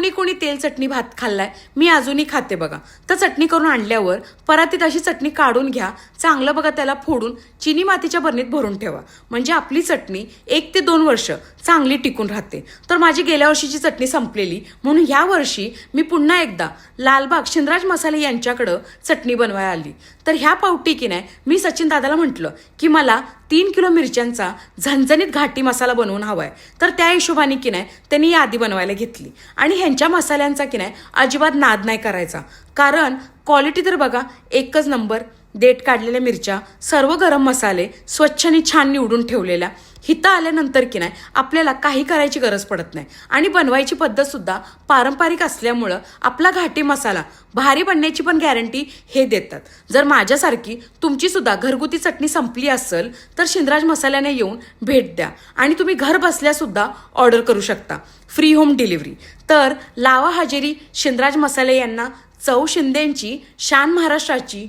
कोणी कोणी तेल चटणी भात खाल्लाय मी अजूनही खाते बघा. तर चटणी करून आणल्यावर परातीत अशी चटणी काढून घ्या चांगलं बघा त्याला फोडून चिनी मातीच्या बरणीत भरून ठेवा. म्हणजे आपली चटणी एक ते दोन वर्ष चांगली टिकून राहते. तर माझी गेल्या वर्षीची चटणी संपलेली म्हणून ह्या वर्षी मी पुन्हा एकदा लालबाग शिंदराज मसाले यांच्याकडं चटणी बनवायला आली. तर ह्या पावटी की नाही मी सचिन दादाला म्हटलं की मला तीन किलो मिरच्यांचा झणझणीत घाटी मसाला बनवून हवाय. तर त्या हिशोबाने की नाही त्यांनी यादी बनवायला घेतली. आणि ह्यांच्या मसाल्यांचा की नाही अजिबात नाद नाही करायचा. कारण क्वालिटी तर बघा एकच नंबर देठ काढलेल्या मिरच्या सर्व गरम मसाले स्वच्छ आणि छान निवडून ठेवलेल्या. हिथं आल्यानंतर की नाही आपल्याला काही करायची गरज पडत नाही. आणि बनवायची पद्धतसुद्धा पारंपरिक असल्यामुळं आपला घाटी मसाला भारी बनण्याची पण गॅरंटी हे देतात. जर माझ्यासारखी तुमचीसुद्धा घरगुती चटणी संपली असेल तर शिंद्राज मसाल्याने येऊन भेट द्या. आणि तुम्ही घर बसल्यासुद्धा ऑर्डर करू शकता. फ्री होम डिलिव्हरी तर लावा हजेरी शिंद्राज मसाले यांना चौ शिंदेंची शान महाराष्ट्राची